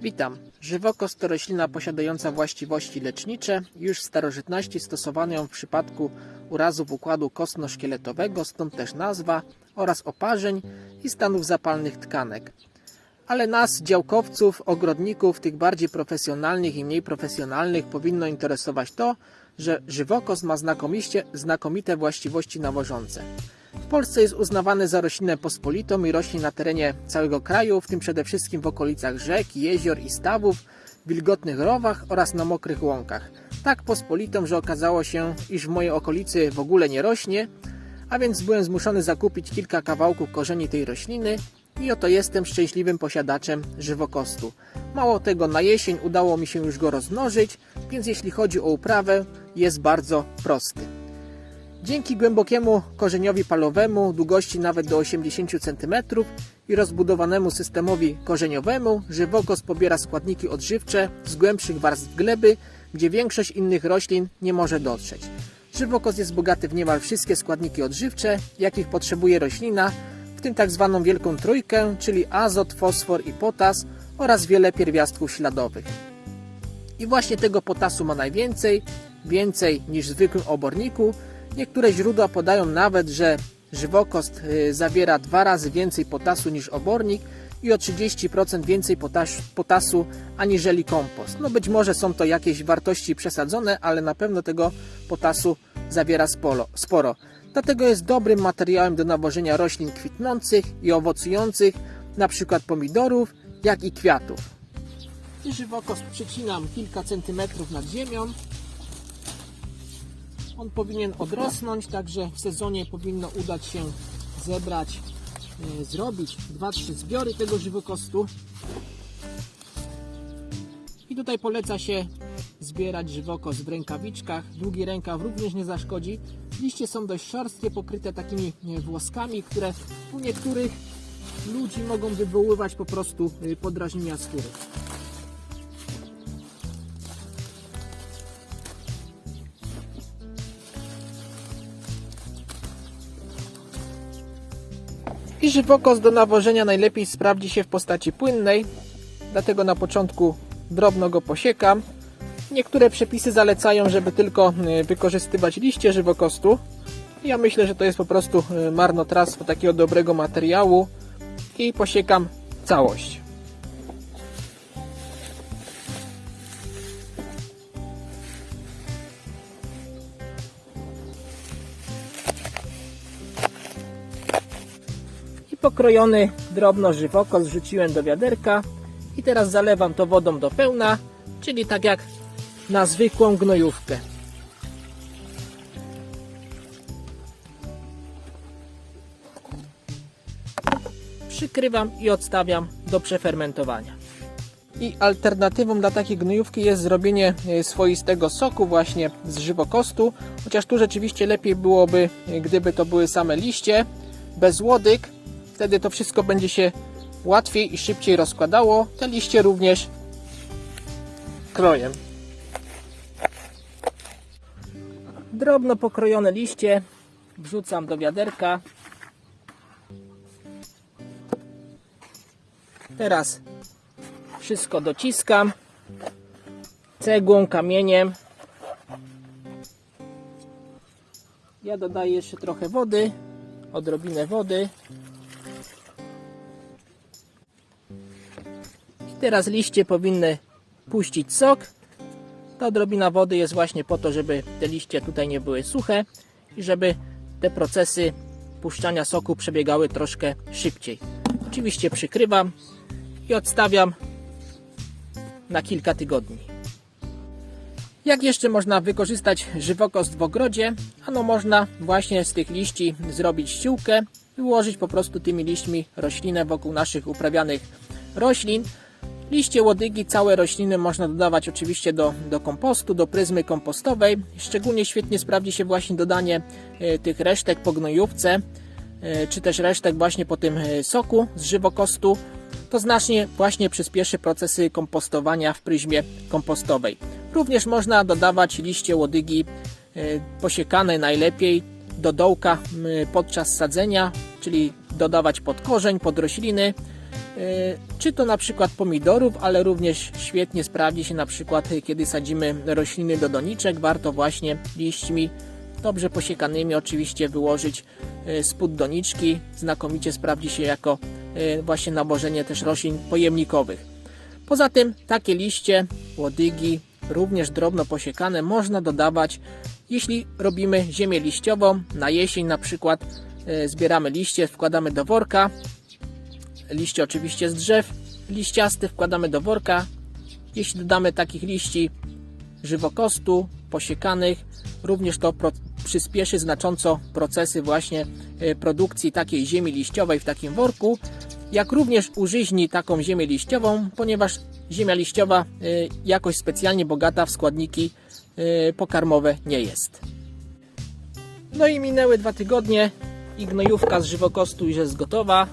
Witam. Żywokos to roślina posiadająca właściwości lecznicze. Już w starożytności stosowano ją w przypadku urazów układu kostno-szkieletowego, stąd też nazwa, oraz oparzeń i stanów zapalnych tkanek. Ale nas, działkowców, ogrodników, tych bardziej profesjonalnych i mniej profesjonalnych, powinno interesować to, że żywokos ma znakomicie, znakomite właściwości nawożące. W Polsce jest uznawany za roślinę pospolitą i rośnie na terenie całego kraju, w tym przede wszystkim w okolicach rzek, jezior i stawów, wilgotnych rowach oraz na mokrych łąkach. Tak pospolitą, że okazało się, iż w mojej okolicy w ogóle nie rośnie, a więc byłem zmuszony zakupić kilka kawałków korzeni tej rośliny i oto jestem szczęśliwym posiadaczem żywokostu. Mało tego, na jesień udało mi się już go rozmnożyć, więc jeśli chodzi o uprawę, jest bardzo prosty. Dzięki głębokiemu korzeniowi palowemu, długości nawet do 80 cm i rozbudowanemu systemowi korzeniowemu, żywokos pobiera składniki odżywcze z głębszych warstw gleby, gdzie większość innych roślin nie może dotrzeć. Żywokos jest bogaty w niemal wszystkie składniki odżywcze, jakich potrzebuje roślina, w tym tak zwaną wielką trójkę, czyli azot, fosfor i potas oraz wiele pierwiastków śladowych. I właśnie tego potasu ma najwięcej, więcej niż w zwykłym oborniku. Niektóre źródła podają nawet, że żywokost y, zawiera dwa razy więcej potasu niż obornik i o 30% więcej potas potasu aniżeli kompost. No być może są to jakieś wartości przesadzone, ale na pewno tego potasu zawiera sporo. sporo. Dlatego jest dobrym materiałem do nawożenia roślin kwitnących i owocujących, np. pomidorów, jak i kwiatów. I żywokos przycinam kilka centymetrów nad ziemią. On powinien odrosnąć, także w sezonie powinno udać się zebrać, e, zrobić 2-3 zbiory tego żywokostu. I tutaj poleca się zbierać żywokos w rękawiczkach. Długi rękaw również nie zaszkodzi. Liście są dość szorstkie, pokryte takimi e, włoskami, które u niektórych ludzi mogą wywoływać po prostu e, podrażnienia skóry. I żywokos do nawożenia najlepiej sprawdzi się w postaci płynnej, dlatego na początku drobno go posiekam. Niektóre przepisy zalecają, żeby tylko y, wykorzystywać liście żywokostu. Ja myślę, że to jest po prostu y, marnotrawstwo takiego dobrego materiału i posiekam całość. I pokrojony drobno żywokos zrzuciłem do wiaderka i teraz zalewam to wodą do pełna, czyli tak jak na zwykłą gnojówkę. Przykrywam i odstawiam do przefermentowania. I alternatywą dla takiej gnojówki jest zrobienie e, swoistego soku właśnie z żywokostu, chociaż tu rzeczywiście lepiej byłoby, e, gdyby to były same liście, bez łodyg, Wtedy to wszystko będzie się łatwiej i szybciej rozkładało. Te liście również kroję. Drobno pokrojone liście wrzucam do wiaderka. Teraz wszystko dociskam cegłą, kamieniem. Ja dodaję jeszcze trochę wody, odrobinę wody. Teraz liście powinny puścić sok. Ta odrobina wody jest właśnie po to, żeby te liście tutaj nie były suche i żeby te procesy puszczania soku przebiegały troszkę szybciej. Oczywiście przykrywam i odstawiam na kilka tygodni. Jak jeszcze można wykorzystać żywokost w ogrodzie? Ano można właśnie z tych liści zrobić ściółkę i ułożyć po prostu tymi liśćmi roślinę wokół naszych uprawianych roślin. Liście łodygi, całe rośliny można dodawać oczywiście do, do kompostu, do pryzmy kompostowej. Szczególnie świetnie sprawdzi się właśnie dodanie e, tych resztek po gnojówce, e, czy też resztek właśnie po tym e, soku z żywokostu. To znacznie właśnie przyspieszy procesy kompostowania w pryzmie kompostowej. Również można dodawać liście łodygi posiekane najlepiej do dołka podczas sadzenia, czyli dodawać pod korzeń, pod rośliny czy to na przykład pomidorów, ale również świetnie sprawdzi się na przykład y, kiedy sadzimy rośliny do doniczek, warto właśnie liśćmi dobrze posiekanymi oczywiście wyłożyć y, spód doniczki, znakomicie sprawdzi się jako y, właśnie nawożenie też roślin pojemnikowych. Poza tym takie liście, łodygi, również drobno posiekane można dodawać, jeśli robimy ziemię liściową, na jesień na przykład y, zbieramy liście, wkładamy do worka, liście oczywiście z drzew, liściasty wkładamy do worka. Jeśli dodamy takich liści żywokostu, posiekanych, również to przyspieszy znacząco procesy właśnie e, produkcji takiej ziemi liściowej w takim worku, jak również użyźni taką ziemię liściową, ponieważ ziemia liściowa e, jakoś specjalnie bogata w składniki e, pokarmowe nie jest. No i minęły dwa tygodnie i gnojówka z żywokostu już jest gotowa.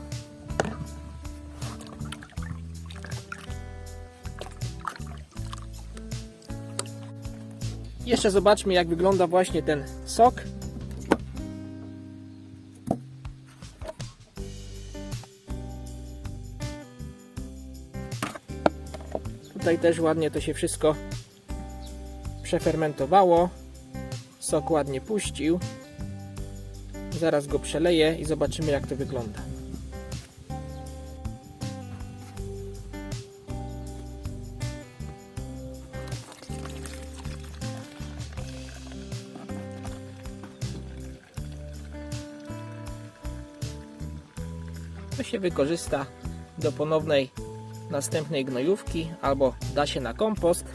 Jeszcze zobaczmy jak wygląda właśnie ten sok. Tutaj też ładnie to się wszystko przefermentowało. Sok ładnie puścił. Zaraz go przeleję i zobaczymy jak to wygląda. To się wykorzysta do ponownej następnej gnojówki albo da się na kompost.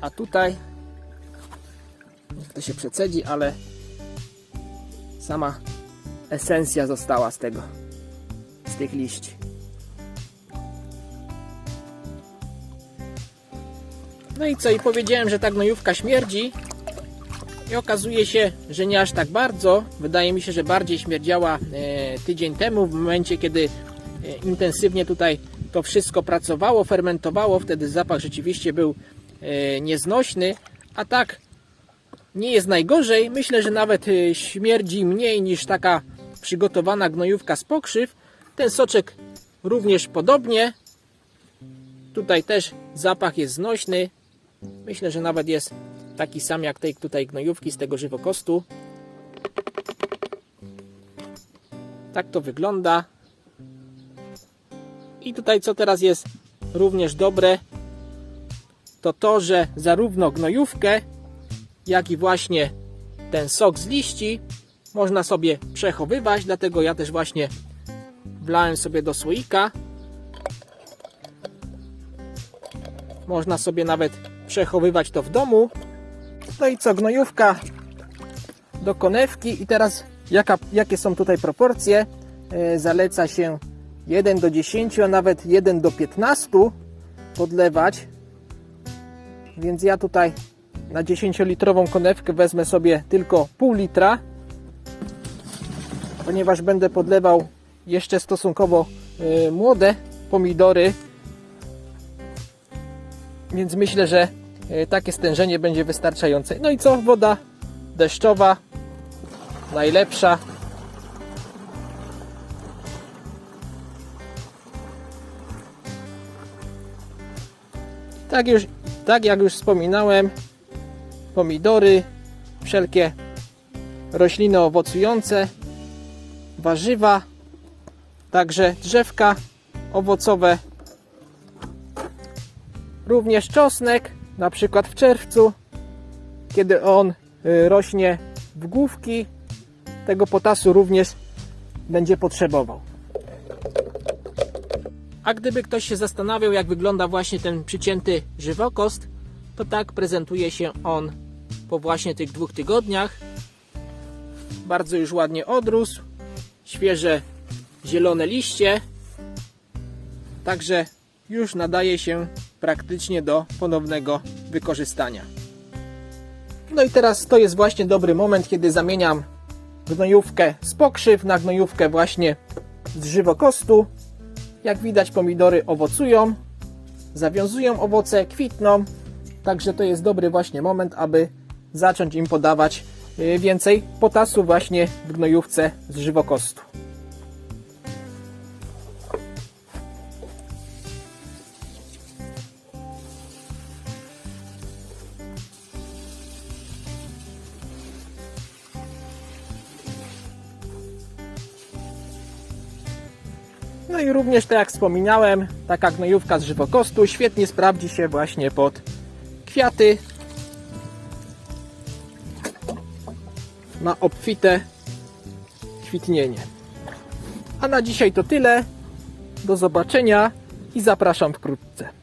A tutaj to się przecedzi, ale sama esencja została z tego, z tych liści. No i co? I powiedziałem, że ta gnojówka śmierdzi. I okazuje się, że nie aż tak bardzo. Wydaje mi się, że bardziej śmierdziała e, tydzień temu, w momencie kiedy e, intensywnie tutaj to wszystko pracowało, fermentowało. Wtedy zapach rzeczywiście był e, nieznośny. A tak nie jest najgorzej. Myślę, że nawet śmierdzi mniej niż taka przygotowana gnojówka z pokrzyw. Ten soczek również podobnie. Tutaj też zapach jest znośny. Myślę, że nawet jest taki sam jak tej tutaj gnojówki z tego żywokostu. Tak to wygląda. I tutaj co teraz jest również dobre, to to, że zarówno gnojówkę, jak i właśnie ten sok z liści można sobie przechowywać, dlatego ja też właśnie wlałem sobie do słoika. Można sobie nawet przechowywać to w domu. No i co, gnojówka do konewki i teraz jaka, jakie są tutaj proporcje? E, zaleca się 1 do 10, a nawet 1 do 15 podlewać. Więc ja tutaj na 10-litrową konewkę wezmę sobie tylko pół litra, ponieważ będę podlewał jeszcze stosunkowo e, młode pomidory, więc myślę, że takie stężenie będzie wystarczające. No i co? Woda deszczowa, najlepsza. Tak, już, tak jak już wspominałem, pomidory, wszelkie rośliny owocujące, warzywa, także drzewka owocowe, również czosnek, na przykład w czerwcu, kiedy on y, rośnie w główki, tego potasu również będzie potrzebował. A gdyby ktoś się zastanawiał, jak wygląda właśnie ten przycięty żywokost, to tak prezentuje się on po właśnie tych dwóch tygodniach. Bardzo już ładnie odrósł, świeże zielone liście, także już nadaje się praktycznie do ponownego wykorzystania. No i teraz to jest właśnie dobry moment, kiedy zamieniam gnojówkę z pokrzyw na gnojówkę właśnie z żywokostu. Jak widać pomidory owocują, zawiązują owoce, kwitną, także to jest dobry właśnie moment, aby zacząć im podawać y, więcej potasu właśnie w gnojówce z żywokostu. No i również, tak jak wspominałem, taka gnojówka z żywokostu świetnie sprawdzi się właśnie pod kwiaty na obfite kwitnienie. A na dzisiaj to tyle. Do zobaczenia i zapraszam wkrótce.